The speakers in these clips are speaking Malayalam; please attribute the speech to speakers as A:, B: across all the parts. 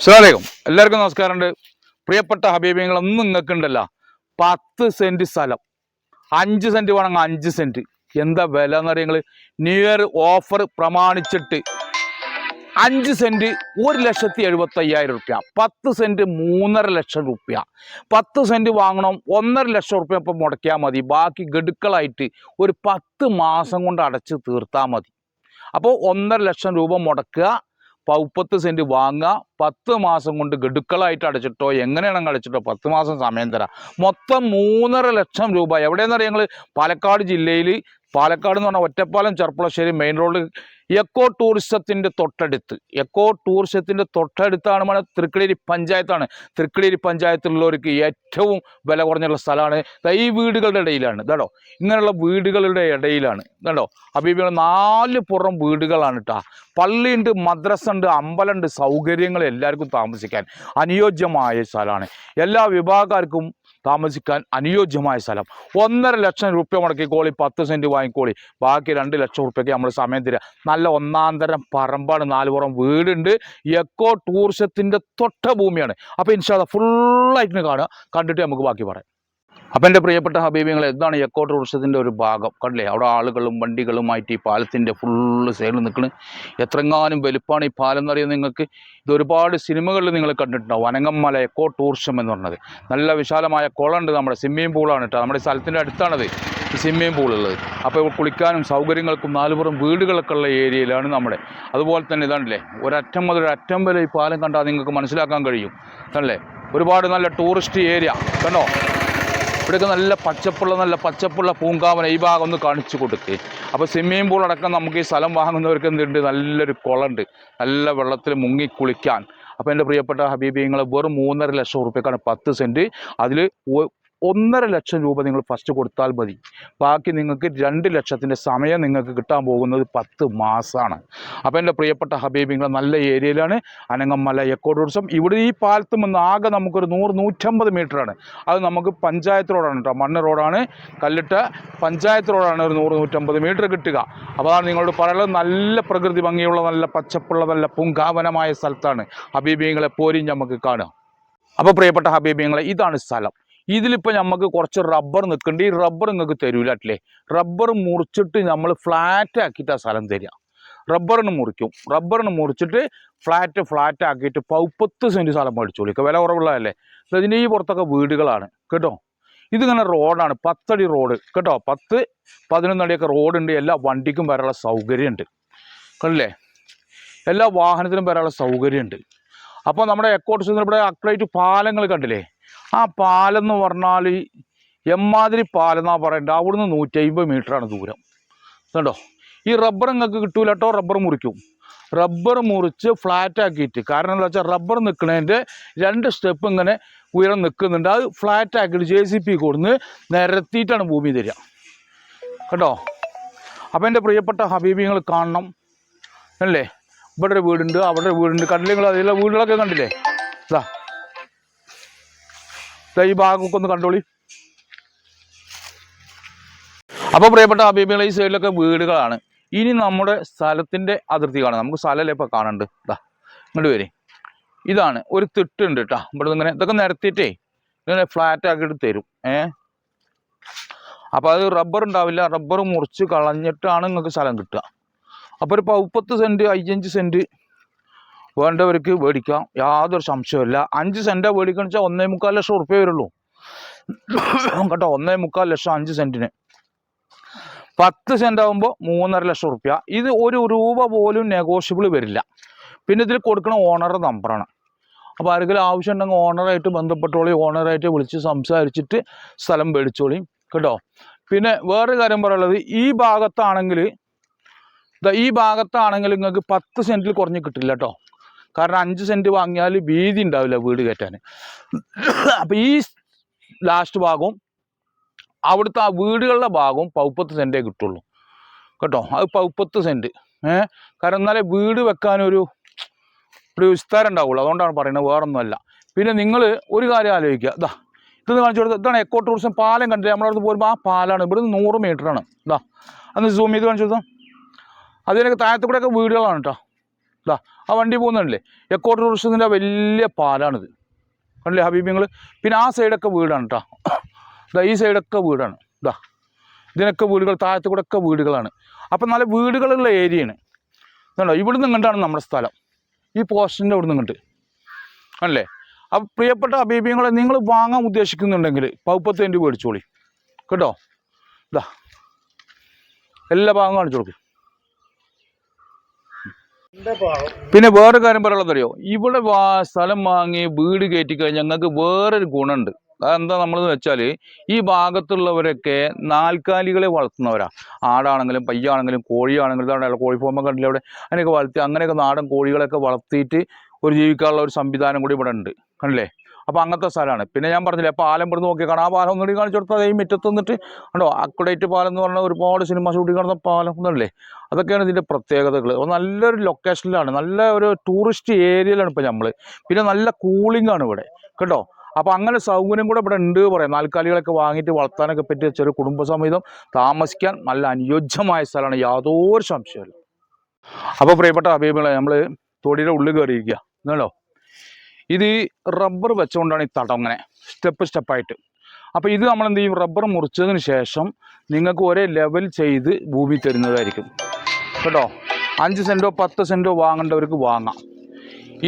A: അസ്സലാമലൈക്കും എല്ലാവർക്കും നമസ്കാരം ഉണ്ട് പ്രിയപ്പെട്ട ഹബീബിങ്ങൾ ഒന്നും നിങ്ങൾക്ക് ഉണ്ടല്ല പത്ത് സെന്റ് സ്ഥലം. അഞ്ച് സെന്റ് വേണമെങ്കിൽ അഞ്ച് സെന്റ്. എന്താ വില എന്ന് പറയുക ന്യൂ ഇയർ ഓഫർ പ്രമാണിച്ചിട്ട് അഞ്ച് സെന്റ് ഒരു ലക്ഷത്തി എഴുപത്തി അയ്യായിരം റുപ്യ. പത്ത് സെന്റ് മൂന്നര ലക്ഷം റുപ്യ. പത്ത് സെന്റ് വാങ്ങണം ഒന്നര ലക്ഷം റുപ്യ ഇപ്പം മുടക്കിയാൽ മതി. ബാക്കി ഗഡുക്കളായിട്ട് ഒരു പത്ത് മാസം കൊണ്ട് അടച്ച് തീർത്താൽ മതി. അപ്പോൾ ഒന്നര ലക്ഷം രൂപ മുടക്കുക മുപ്പത്ത് സെന്റ് വാങ്ങുക പത്ത് മാസം കൊണ്ട് ഗഡുക്കളായിട്ട് അടച്ചിട്ടോ എങ്ങനെയാണ് അടച്ചിട്ടോ പത്ത് മാസം സമയം തരാം. മൊത്തം മൂന്നര ലക്ഷം രൂപ. എവിടെയെന്ന് അറിയാം ഞങ്ങൾ പാലക്കാട് ജില്ലയിൽ പാലക്കാട് എന്ന് പറഞ്ഞാൽ Ottapalam Cherpulassery main road eco ടൂറിസത്തിന്റെ തൊട്ടടുത്ത്. എക്കോ ടൂറിസത്തിന്റെ തൊട്ടടുത്താണ് നമ്മുടെ തൃക്കടേരി പഞ്ചായത്താണ്. തൃക്കടേരി പഞ്ചായത്തിലുള്ളവർക്ക് ഏറ്റവും വില കുറഞ്ഞുള്ള സ്ഥലമാണ്. ഈ വീടുകളുടെ ഇടയിലാണ്. ഇതാണോ? ഇങ്ങനെയുള്ള വീടുകളുടെ ഇടയിലാണ്. ഇതാടോ അബീബികൾ നാല് പുറം വീടുകളാണ് കേട്ടോ പള്ളിയുണ്ട് മദ്രസ ഉണ്ട് അമ്പലമുണ്ട് സൗകര്യങ്ങൾ എല്ലാവർക്കും താമസിക്കാൻ അനുയോജ്യമായ സ്ഥലമാണ്. എല്ലാ വിഭാഗക്കാർക്കും താമസിക്കാൻ അനുയോജ്യമായ സ്ഥലം. ഒന്നര ലക്ഷം റുപ്യ മുടക്കിക്കോളി പത്ത് സെന്റ് വാങ്ങിക്കോളി. ബാക്കി രണ്ട് ലക്ഷം റുപ്യക്ക് നമ്മൾ സമയം തരിക നല്ല ഒന്നാം തരം പറമ്പാണ് നാലുപുറം വീടുണ്ട്. എക്കോ ടൂറിസത്തിന്റെ തൊട്ട ഭൂമിയാണ്. അപ്പോൾ ഇൻഷാദ ഫുള്ളായിട്ട് കാണുക. കണ്ടിട്ട് നമുക്ക് ബാക്കി പറയാം. അപ്പം എന്റെ പ്രിയപ്പെട്ട ഹബീബിങ്ങൾ എന്താണ് എക്കോ ടൂറിസത്തിന്റെ ഒരു ഭാഗം. കണ്ടില്ലേ? അവിടെ ആളുകളും വണ്ടികളുമായിട്ട് ഈ പാലത്തിന്റെ ഫുള്ള് സൈഡിൽ നിൽക്കുന്നത് എത്രങ്ങാനും വലുപ്പമാണ് ഈ പാലം എന്ന് പറയുന്നത് നിങ്ങൾക്ക്. ഇത് ഒരുപാട് സിനിമകളിൽ നിങ്ങൾ കണ്ടിട്ടുണ്ടാവും. വനങ്ങമ്മല എക്കോ ടൂറിസം എന്ന് പറഞ്ഞത്. നല്ല വിശാലമായ കുളമുണ്ട് നമ്മുടെ സ്വിമ്മിംഗ് പൂളാണ് കേട്ടോ. നമ്മുടെ സ്ഥലത്തിന്റെ അടുത്താണത് സ്വിമ്മിംഗ് പൂളുള്ളത് അപ്പോൾ കുളിക്കാനും സൗകര്യങ്ങൾക്കും നാലുപുറം വീടുകളൊക്കെ ഉള്ള ഏരിയയിലാണ് നമ്മുടെ. അതുപോലെ തന്നെ ഇതാണല്ലേ? ഒരറ്റം മുതൽ ഒരറ്റം വരെ ഈ പാലം കണ്ടാൽ നിങ്ങൾക്ക് മനസ്സിലാക്കാൻ കഴിയും. അല്ലേ ഒരുപാട് നല്ല ടൂറിസ്റ്റ് ഏരിയ കണ്ടോ? ഇവിടെയൊക്കെ നല്ല പച്ചപ്പുള്ള നല്ല പച്ചപ്പുള്ള പൂങ്കാവന ഈ ഭാഗം ഒന്ന് കാണിച്ചു കൊടുക്കേ. അപ്പോൾ സ്വിമ്മിംഗ് പൂൾ അടക്കം നമുക്ക് ഈ സ്ഥലം വാങ്ങുന്നവർക്ക് എന്തുണ്ട്? നല്ലൊരു കുളമുണ്ട് നല്ല വെള്ളത്തിൽ മുങ്ങി കുളിക്കാൻ. അപ്പോൾ എന്റെ പ്രിയപ്പെട്ട ഹബീബിങ്ങൾ വെറും മൂന്നര ലക്ഷം റുപ്യക്കാണ് പത്ത് സെന്റ് അതിൽ ഒന്നര ലക്ഷം രൂപ നിങ്ങൾ ഫസ്റ്റ് കൊടുത്താൽ മതി. ബാക്കി നിങ്ങൾക്ക് രണ്ട് ലക്ഷത്തിന്റെ സമയം നിങ്ങൾക്ക് കിട്ടാൻ പോകുന്നത് പത്ത് മാസമാണ് അപ്പോൾ എന്റെ പ്രിയപ്പെട്ട ഹബീബിങ്ങൾ നല്ല ഏരിയയിലാണ്. അനങ്ങമല എക്കോ ടൂറിസം ഇവിടെ ഈ പാലത്ത് നിന്ന് ആകെ നമുക്കൊരു നൂറ് നൂറ്റമ്പത് മീറ്ററാണ് അത് നമുക്ക് പഞ്ചായത്ത് റോഡാണ് കേട്ടോ മണ്ണ് റോഡാണ് കല്ലിട്ട പഞ്ചായത്ത് റോഡാണ് ഒരു നൂറ് നൂറ്റമ്പത് മീറ്റർ കിട്ടുക. അപ്പോൾ അതാണ് നിങ്ങളോട് പറയുന്നത് നല്ല പ്രകൃതി ഭംഗിയുള്ള നല്ല പച്ചപ്പുള്ള നല്ല പൂങ്കാവനമായ സ്ഥലത്താണ് ഹബീബിങ്ങളെ പോരും നമുക്ക് കാണുക. അപ്പോൾ പ്രിയപ്പെട്ട ഹബീബിങ്ങളെ ഇതാണ് സ്ഥലം. ഇതിലിപ്പോൾ നമുക്ക് കുറച്ച് റബ്ബർ നിൽക്കുന്നുണ്ട് ഈ റബ്ബർ നിങ്ങൾക്ക് തരൂല അല്ലേ റബ്ബർ മുറിച്ചിട്ട് നമ്മൾ ഫ്ലാറ്റ് ആക്കിയിട്ട് ആ സ്ഥലം തരിക റബ്ബറിന് മുറിക്കും. റബ്ബറിന് മുറിച്ചിട്ട് ഫ്ലാറ്റ് ഫ്ലാറ്റ് ആക്കിയിട്ട് പൗപ്പത്ത് സെന്റ് സ്ഥലം മേടിച്ചോളൂ. വില കുറവുള്ളതല്ലേ? ഇതിന്റെ ഈ പുറത്തൊക്കെ വീടുകളാണ്. കേട്ടോ? ഇതിങ്ങനെ റോഡാണ് പത്തടി റോഡ് കേട്ടോ? പത്ത് പതിനൊന്നടിയൊക്കെ റോഡുണ്ട് എല്ലാ വണ്ടിക്കും വരാനുള്ള സൗകര്യമുണ്ട് കണ്ടില്ലേ? എല്ലാ വാഹനത്തിനും വരാനുള്ള സൗകര്യമുണ്ട് അപ്പോൾ നമ്മുടെ എക്കോട്ടിൽ ഇവിടെ അക്രൈറ്റ് പാലങ്ങൾ കണ്ടില്ലേ? ആ പാലെന്ന് പറഞ്ഞാൽ എമ്മാതിരി പാലം പറയേണ്ടത് അവിടുന്ന് അമ്പത് മീറ്ററാണ് ദൂരം. കണ്ടോ? ഈ റബ്ബർ നിങ്ങൾക്ക് കിട്ടൂല കേട്ടോ റബ്ബർ മുറിക്കും. റബ്ബർ മുറിച്ച് ഫ്ലാറ്റ് ആക്കിയിട്ട് കാരണം എന്താ വെച്ചാൽ റബ്ബർ നിൽക്കുന്നതിന്റെ രണ്ട് സ്റ്റെപ്പ് ഇങ്ങനെ ഉയരം നിൽക്കുന്നുണ്ട് അത് ഫ്ലാറ്റ് ആക്കിയിട്ട് ജെ സി പി കൊടുന്ന് നിരത്തിയിട്ടാണ് ഭൂമി തരിക. കേട്ടോ അപ്പോൾ എന്റെ പ്രിയപ്പെട്ട ഹബീബിങ്ങൾ കാണണം. അല്ലേ? ഇവിടെ ഒരു വീടുണ്ട് അവിടെ ഒരു വീടുണ്ട്. കണ്ടില്ലെങ്കിൽ നിങ്ങൾ അതിലെ വീടുകളൊക്കെ കണ്ടില്ലേ? ഈ ഭാഗമൊക്കെ ഒന്ന് കണ്ടോളി. അപ്പോൾ പ്രിയപ്പെട്ട അഭിമുഖ ഈ സൈഡിലൊക്കെ വീടുകളാണ്. ഇനി നമ്മുടെ സ്ഥലത്തിന്റെ അതിർത്തി കാണാം. നമുക്ക് സ്ഥലമല്ലേ ഇപ്പോൾ കാണണ്ട്? ഇതാ ഇങ്ങോട്ട് വരെ. ഇതാണ് ഒരു തിട്ടുണ്ട് കേട്ടോ ഇവിടെ ഇങ്ങനെ ഇതൊക്കെ നിരത്തിയിട്ടേ ഇങ്ങനെ ഫ്ലാറ്റ് ആക്കിയിട്ട് തരും. ഏ? അപ്പോൾ അത് റബ്ബർ ഉണ്ടാവില്ല. റബ്ബർ മുറിച്ച് കളഞ്ഞിട്ടാണ് നിങ്ങൾക്ക് സ്ഥലം കിട്ടുക. അപ്പോൾ ഒരു പൗപ്പത്ത് സെന്റ് അയ്യഞ്ച് സെന്റ് വേണ്ടവർക്ക് മേടിക്കാം. യാതൊരു സംശയമില്ല അഞ്ച് സെന്റാണ് മേടിക്കണം വെച്ചാൽ ഒന്നേ മുക്കാൽ ലക്ഷം ഉറപ്പ് വരുള്ളൂ. കേട്ടോ ഒന്നേ മുക്കാൽ ലക്ഷം അഞ്ച് സെന്റിന് പത്ത് സെന്റ് ആകുമ്പോൾ മൂന്നര ലക്ഷം ഉറുപ്പ്യ. ഇത് ഒരു രൂപ പോലും നെഗോഷ്യബിൾ വരില്ല. പിന്നെ ഇതിൽ കൊടുക്കണ ഓണറുടെ നമ്പറാണ് അപ്പോൾ ആരെങ്കിലും ആവശ്യം ഉണ്ടെങ്കിൽ ഓണറായിട്ട് ബന്ധപ്പെട്ടോളി ഓണറായിട്ട് വിളിച്ച് സംസാരിച്ചിട്ട് സ്ഥലം മേടിച്ചോളി. കേട്ടോ? പിന്നെ വേറൊരു കാര്യം പറയുള്ളത് ഈ ഭാഗത്താണെങ്കിൽ ഈ ഭാഗത്താണെങ്കിൽ നിങ്ങൾക്ക് പത്ത് സെന്റിൽ കുറഞ്ഞ് കിട്ടില്ല കേട്ടോ. കാരണം അഞ്ച് സെന്റ് വാങ്ങിയാൽ വീതി ഉണ്ടാവില്ല വീട് കയറ്റാൻ അപ്പോൾ ഈ ലാസ്റ്റ് ഭാഗവും അവിടുത്തെ ആ വീടുകളുടെ ഭാഗവും പൗപ്പത്ത് സെന്റേ കിട്ടുള്ളൂ. കേട്ടോ? അത് പൗപ്പത്ത് സെന്റ് ഏഹ് കാരണം എന്നാലേ വീട് വെക്കാനൊരു ഒരു വിസ്താരം ഉണ്ടാവുള്ളൂ അതുകൊണ്ടാണ് പറയുന്നത് വേറൊന്നുമല്ല. പിന്നെ നിങ്ങൾ ഒരു കാര്യം ആലോചിക്കുക. ഇതാ ഇതൊന്ന് കാണിച്ചു കൊടുത്തത് ഇതാണ് എക്കോ ടൂറിസം പാലം കണ്ടില്ലേ? നമ്മളടുത്ത് പോരുമ്പോൾ ആ പാലാണ്. ഇവിടുന്ന് നൂറ് മീറ്ററാണ് ഇതാ അന്ന് സൂം ചെയ്ത് കാണിച്ചു കൊടുത്താൽ അതിനൊക്കെ താഴത്തു കൂടെയൊക്കെ വീടുകളാണ് കേട്ടോ ഇതാ ആ വണ്ടി പോകുന്നുണ്ടല്ലേ? എക്കോ ടൂറിസത്തിന്റെ വലിയ പാലാണിത്. കണ്ടില്ലേ ഹബീബിങ്ങൾ പിന്നെ ആ സൈഡൊക്കെ വീടാണ് കേട്ടോ ഇതാ ഈ സൈഡൊക്കെ വീടാണ്. ഇതാ ഇതിനൊക്കെ വീടുകൾ താഴത്ത് കൂടെ ഒക്കെ വീടുകളാണ്. അപ്പം നല്ല വീടുകളുള്ള ഏരിയയാണ്. കണ്ടോ ഇവിടുന്ന് ഇങ്ങോട്ടാണ് നമ്മുടെ സ്ഥലം. ഈ പോസ്റ്റിന്റെ ഇവിടുന്ന് ഇങ്ങോട്ട്. അല്ലേ അപ്പം പ്രിയപ്പെട്ട അബീബിയങ്ങളെ നിങ്ങൾ വാങ്ങാൻ ഉദ്ദേശിക്കുന്നുണ്ടെങ്കിൽ പൗപ്പത്തേന്റെ മേടിച്ചോളി. കേട്ടോ? ഇതാ എല്ലാ ഭാഗം കാണിച്ചു കൊടുക്കും പിന്നെ വേറെ കാര്യം പറയാനുള്ളത് അറിയോ ഇവിടെ സ്ഥലം വാങ്ങി വീട് കയറ്റി കഴിഞ്ഞാൽ ഞങ്ങൾക്ക് വേറൊരു ഗുണമുണ്ട്. അതെന്താ നമ്മളെന്ന് വെച്ചാൽ ഈ ഭാഗത്തുള്ളവരൊക്കെ നാൽക്കാലികളെ വളർത്തുന്നവരാ. ആടാണെങ്കിലും പയ്യാണെങ്കിലും കോഴിയാണെങ്കിലും ഇതാണ് കോഴി ഫോമ കണ്ടില്ല അവിടെ? അതിനൊക്കെ വളർത്തി അങ്ങനെയൊക്കെ നാടൻ കോഴികളൊക്കെ വളർത്തിയിട്ട് ഒരു ജീവിക്കാനുള്ള ഒരു സംവിധാനം കൂടി ഇവിടെ ഉണ്ട്. കണ്ടില്ലേ? അപ്പോൾ അങ്ങനത്തെ സ്ഥലമാണ്. പിന്നെ ഞാൻ പറഞ്ഞില്ലേ പാലം ഇവിടുന്ന് നോക്കി കാണാം ആ പാലം ഒന്നുകൂടി കാണിച്ചു കൊടുത്താൽ ഈ മുറ്റത്ത് നിന്നിട്ട് ഉണ്ടോ അക്കുഡേറ്റ് പാലം എന്ന് പറഞ്ഞാൽ ഒരുപാട് സിനിമ ഷൂട്ടിംഗ് നടന്ന പാലം എന്നല്ലേ അതൊക്കെയാണ് ഇതിന്റെ പ്രത്യേകതകൾ അപ്പോൾ നല്ലൊരു ലൊക്കേഷനിലാണ് നല്ല ഒരു ടൂറിസ്റ്റ് ഏരിയയിലാണ് ഇപ്പോൾ നമ്മൾ പിന്നെ നല്ല കൂളിംഗ് ആണ് ഇവിടെ. കേട്ടോ? അപ്പോൾ അങ്ങനെ സൗകര്യം കൂടെ ഇവിടെ ഉണ്ട് പറയാം. നാൽക്കാലികളൊക്കെ വാങ്ങിയിട്ട് വളർത്താനൊക്കെ പറ്റിയ ചെറിയ കുടുംബസമേതം താമസിക്കാൻ നല്ല അനുയോജ്യമായ സ്ഥലമാണ്. യാതൊരു സംശയമില്ല അപ്പോൾ പ്രിയപ്പെട്ട അഭിമുഖങ്ങളെ നമ്മൾ തൊടിയുടെ ഉള്ളിൽ കയറിയിരിക്കുക എന്നല്ലോ ഇത് റബ്ബർ വെച്ചുകൊണ്ടാണ് ഈ തടം അങ്ങനെ സ്റ്റെപ്പ് സ്റ്റെപ്പായിട്ട് അപ്പോൾ ഇത് നമ്മൾ എന്ത് ചെയ്യും? റബ്ബർ മുറിച്ചതിന് ശേഷം നിങ്ങൾക്ക് ഒരേ ലെവൽ ചെയ്ത് ഭൂമി തരുന്നതായിരിക്കും. കേട്ടോ? അഞ്ച് സെന്റോ പത്ത് സെന്റോ വാങ്ങേണ്ടവർക്ക് വാങ്ങാം.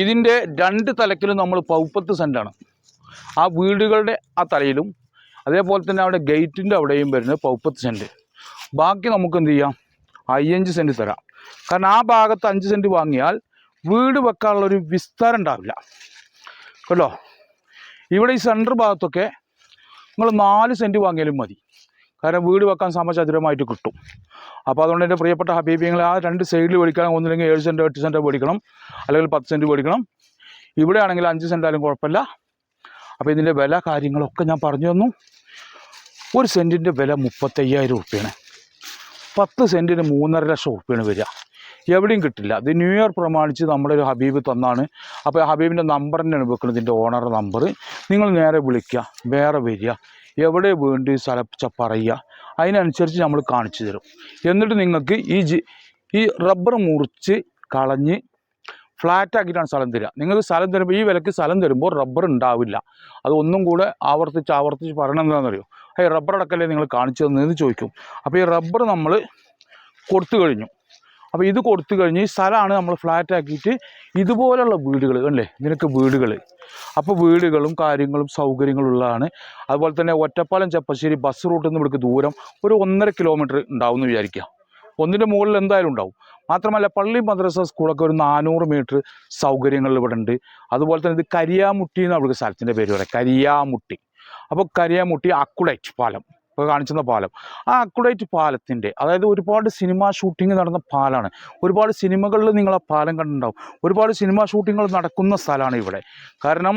A: ഇതിന്റെ രണ്ട് തലക്കിലും നമ്മൾ പൗപ്പത്ത് സെന്റാണ് ആ വീടുകളുടെ ആ തലയിലും അതേപോലെ തന്നെ അവിടെ ഗേറ്റിന്റെ അവിടെയും വരുന്നത് പൗപ്പത്ത് സെന്റ് ബാക്കി നമുക്ക് എന്ത് ചെയ്യാം? അയ്യഞ്ച് സെന്റ് തരാം. കാരണം ആ ഭാഗത്ത് അഞ്ച് സെന്റ് വാങ്ങിയാൽ വീട് വെക്കാനുള്ളൊരു വിസ്താരം ഉണ്ടാവില്ല. കേട്ടോ? ഇവിടെ ഈ സെന്റർ ഭാഗത്തൊക്കെ നിങ്ങൾ നാല് സെന്റ് വാങ്ങിയാലും മതി. കാരണം വീട് വെക്കാൻ സമചതുരമായിട്ട് കിട്ടും. അപ്പോൾ അതുകൊണ്ട് എന്റെ പ്രിയപ്പെട്ട ഹബീബിങ്ങൾ ആ രണ്ട് സൈഡിൽ മേടിക്കണം. ഒന്നില്ലെങ്കിൽ ഏഴ് സെന്റോ എട്ട് സെന്റോ മേടിക്കണം. അല്ലെങ്കിൽ പത്ത് സെന്റ് മേടിക്കണം. ഇവിടെ ആണെങ്കിൽ അഞ്ച് സെന്റായാലും കുഴപ്പമില്ല. അപ്പോൾ ഇതിന്റെ വില കാര്യങ്ങളൊക്കെ ഞാൻ പറഞ്ഞു തന്നു. ഒരു സെന്റിന്റെ വില മുപ്പത്തയ്യായിരം ഉറുപ്പ്യാണ്. പത്ത് സെന്റിന് മൂന്നര ലക്ഷം ഉറുപ്പ്യാണ് വരിക. എവിടെയും കിട്ടില്ല. ഇത് ന്യൂ ഇയർ പ്രമാണിച്ച് നമ്മുടെ ഒരു ഹബീബ് തന്നാണ്. അപ്പോൾ ഹബീബിന്റെ നമ്പർ തന്നെയാണ് വെക്കുന്നത് ഇതിന്റെ ഓണറുടെ നമ്പർ നിങ്ങൾ നേരെ വിളിക്കുക വേറെ വരിക. എവിടെ വേണ്ടി സ്ഥലച്ച പറയുക. അതിനനുസരിച്ച് നമ്മൾ കാണിച്ചു തരും. എന്നിട്ട് നിങ്ങൾക്ക് ഈ ജി ഈ റബ്ബർ മുറിച്ച് കളഞ്ഞ് ഫ്ലാറ്റ് ആക്കിയിട്ടാണ് സ്ഥലം തരിക. നിങ്ങൾക്ക് സ്ഥലം തരുമ്പോൾ ഈ വിലക്ക് സ്ഥലം തരുമ്പോൾ റബ്ബർ ഉണ്ടാവില്ല. അത് ഒന്നും കൂടെ ആവർത്തിച്ച് ആവർത്തിച്ച് പറയണം എന്താണെന്നറിയോ? ഹേ റബ്ബർ അടക്കല്ലേ നിങ്ങൾ കാണിച്ചു തന്നതെന്ന് ചോദിക്കും. അപ്പോൾ ഈ റബ്ബർ നമ്മൾ കൊടുത്തു കഴിഞ്ഞു. അപ്പോൾ ഇത് കൊടുത്തു കഴിഞ്ഞ് ഈ സ്ഥലമാണ് നമ്മൾ ഫ്ലാറ്റ് ആക്കിയിട്ട് ഇതുപോലുള്ള വീടുകൾ അല്ലേ ഇതിനൊക്കെ വീടുകൾ അപ്പോൾ വീടുകളും കാര്യങ്ങളും സൗകര്യങ്ങളും ഉള്ളതാണ്. അതുപോലെ തന്നെ ഒറ്റപ്പാലം ചെപ്പശ്ശേരി ബസ് റൂട്ടിൽ നിന്ന് ഇവിടേക്ക് ദൂരം ഒരു ഒന്നര കിലോമീറ്റർ ഉണ്ടാവും എന്ന് വിചാരിക്കുക ഒന്നിന്റെ മുകളിൽ എന്തായാലും ഉണ്ടാവും. മാത്രമല്ല പള്ളി മദ്രസ സ്കൂളൊക്കെ ഒരു നാനൂറ് മീറ്റർ സൗകര്യങ്ങൾ ഇവിടെ ഉണ്ട്. അതുപോലെ തന്നെ ഇത് കരിയാമുട്ടി എന്ന് അവിടുത്തെ സ്ഥലത്തിന്റെ പേര് പറയാം. കരിയാമുട്ടി. അപ്പോൾ കരിയാമുട്ടി അക്കുഡേറ്റ് പാലം. ഇപ്പോൾ കാണിച്ചുന്ന പാലം. ആ അക്കുഡേറ്റ് പാലത്തിന്റെ അതായത് ഒരുപാട് സിനിമ ഷൂട്ടിംഗ് നടന്ന പാലമാണ് ഒരുപാട് സിനിമകളിൽ നിങ്ങൾ ആ പാലം കണ്ടിട്ടുണ്ടാവും. ഒരുപാട് സിനിമ ഷൂട്ടിങ്ങുകൾ നടക്കുന്ന സ്ഥലമാണ് ഇവിടെ. കാരണം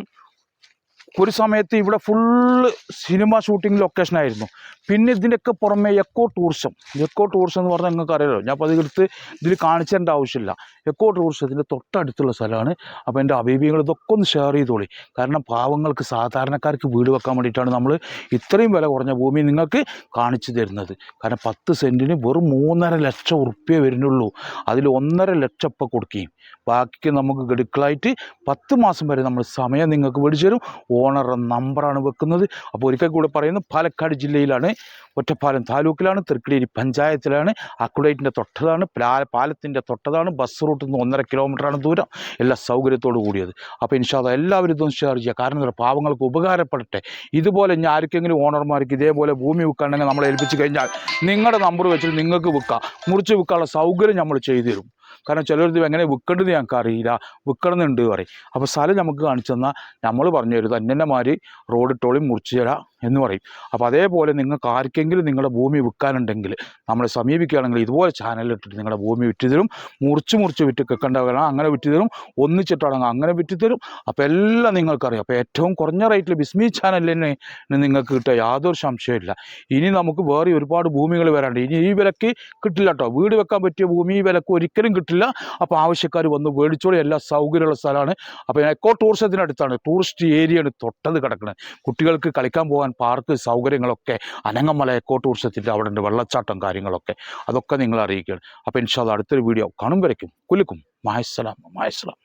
A: ഒരു സമയത്ത് ഇവിടെ ഫുള്ള് സിനിമ ഷൂട്ടിംഗ് ലൊക്കേഷൻ ആയിരുന്നു. പിന്നെ ഇതിന്റെയൊക്കെ പുറമേ എക്കോ ടൂറിസം എക്കോ ടൂറിസം എന്ന് പറഞ്ഞാൽ നിങ്ങൾക്ക് അറിയാലോ ഞാൻ അപ്പോൾ അതെടുത്ത് ഇതിൽ കാണിച്ചേണ്ട ആവശ്യമില്ല. എക്കോ ടൂറിസത്തിന്റെ തൊട്ടടുത്തുള്ള സ്ഥലമാണ്. അപ്പോൾ എന്റെ അഭിപ്രായങ്ങൾ ഇതൊക്കെ ഒന്ന് ഷെയർ ചെയ്തോളി. കാരണം പാവങ്ങൾക്ക് സാധാരണക്കാർക്ക് വീട് വെക്കാൻ വേണ്ടിയിട്ടാണ് നമ്മൾ ഇത്രയും വില കുറഞ്ഞ ഭൂമി നിങ്ങൾക്ക് കാണിച്ചു തരുന്നത്. കാരണം പത്ത് സെന്റിന് വെറും മൂന്നര ലക്ഷം ഉറുപ്പ്യ വരുന്നുള്ളൂ. അതിൽ ഒന്നര ലക്ഷം ഇപ്പം കൊടുക്കുകയും. ബാക്കി നമുക്ക് ഗഡുക്കളായിട്ട് പത്ത് മാസം വരെ നമ്മൾ സമയം നിങ്ങൾക്ക് മേടിച്ചു തരും. ഓണറുടെ നമ്പറാണ് വെക്കുന്നത്. അപ്പോൾ ഒരിക്കൽ കൂടെ പറയുന്നു പാലക്കാട് ജില്ലയിലാണ് ഒറ്റപ്പാലം താലൂക്കിലാണ് തൃക്കടിയേരി പഞ്ചായത്തിലാണ് അക്കുഡേറ്റിന്റെ തൊട്ടതാണ് പ്ലാ- പാലത്തിന്റെ തൊട്ടതാണ് ബസ് റൂട്ടിൽ നിന്ന് ഒന്നര കിലോമീറ്ററാണ് ദൂരം എല്ലാ സൗകര്യത്തോടു കൂടിയത്. അപ്പോൾ ഇൻഷാദ എല്ലാവരും ഇതൊന്ന് ഷെയർ ചെയ്യുക. കാരണം എന്താ പാവങ്ങൾക്ക് ഉപകാരപ്പെടട്ടെ. ഇതുപോലെ ഞാൻ ആർക്കെങ്കിലും ഓണർമാർക്ക് ഇതേപോലെ ഭൂമി വിൽക്കാണെങ്കിൽ നമ്മളെ ഏൽപ്പിച്ച് കഴിഞ്ഞാൽ നിങ്ങളുടെ നമ്പർ വെച്ചിട്ട് നിങ്ങൾക്ക് വിൽക്കാം. മുറിച്ച് വിൽക്കാനുള്ള സൗകര്യം നമ്മൾ ചെയ്തു തരും. കാരണം ചിലർ എങ്ങനെ വിൽക്കേണ്ടത് ഞങ്ങൾക്ക് അറിയില്ല വിൽക്കണമെന്നുണ്ട് പറയും. അപ്പോൾ സ്ഥലം നമുക്ക് കാണിച്ചു തന്നാൽ നമ്മൾ പറഞ്ഞു തരും. തന്നെമാര് റോഡ് ഇട്ടോളി മുറിച്ച് തരാം. എന്ന് പറയും. അപ്പോൾ അതേപോലെ നിങ്ങൾക്ക് ആർക്കെങ്കിലും നിങ്ങളുടെ ഭൂമി വിൽക്കാനുണ്ടെങ്കിൽ നമ്മളെ സമീപിക്കുകയാണെങ്കിൽ ഇതുപോലെ ചാനലിട്ടിട്ട് നിങ്ങളുടെ ഭൂമി വിറ്റ് തരും മുറിച്ച് മുറിച്ച് വിറ്റ് വെക്കേണ്ടവരാണ് അങ്ങനെ വിറ്റ് തരും ഒന്നിച്ചിട്ടാണെങ്കിൽ അങ്ങനെ വിറ്റ് തരും അപ്പോൾ എല്ലാം നിങ്ങൾക്കറിയാം. അപ്പോൾ ഏറ്റവും കുറഞ്ഞ റേറ്റിൽ ബിസ്മി ചാനലിനെ നിങ്ങൾക്ക് കിട്ടുക. യാതൊരു സംശയമില്ല ഇനി നമുക്ക് വേറെ ഒരുപാട് ഭൂമികൾ വരാണ്ട് ഇനി ഈ വിലക്ക് കിട്ടില്ല കേട്ടോ വീട് വെക്കാൻ പറ്റിയ ഭൂമി ഈ വിലക്ക് ഒരിക്കലും കിട്ടില്ല. അപ്പോൾ ആവശ്യക്കാർ വന്ന് മേടിച്ചോളി. എല്ലാ സൗകര്യമുള്ള സ്ഥലമാണ്. അപ്പോൾ എക്കോ ടൂറിസത്തിനടുത്താണ് ടൂറിസ്റ്റ് ഏരിയയാണ് തൊട്ടത് കിടക്കുന്നത് കുട്ടികൾക്ക് കളിക്കാൻ പോകാൻ പാർക്ക് സൗകര്യങ്ങളൊക്കെ അനങ്ങമല എക്കോ ടൂറിസത്തിന്റെ അവിടെ ഉണ്ട് വെള്ളച്ചാട്ടം കാര്യങ്ങളൊക്കെ അതൊക്കെ നിങ്ങൾ അറിയിക്കുകയാണ് അപ്പോൾ ഇൻഷാല്ല അടുത്തൊരു വീഡിയോ കാണും വരയ്ക്കും. കുലുക്കും. മായസ്സലാം. മായസ്സലാം.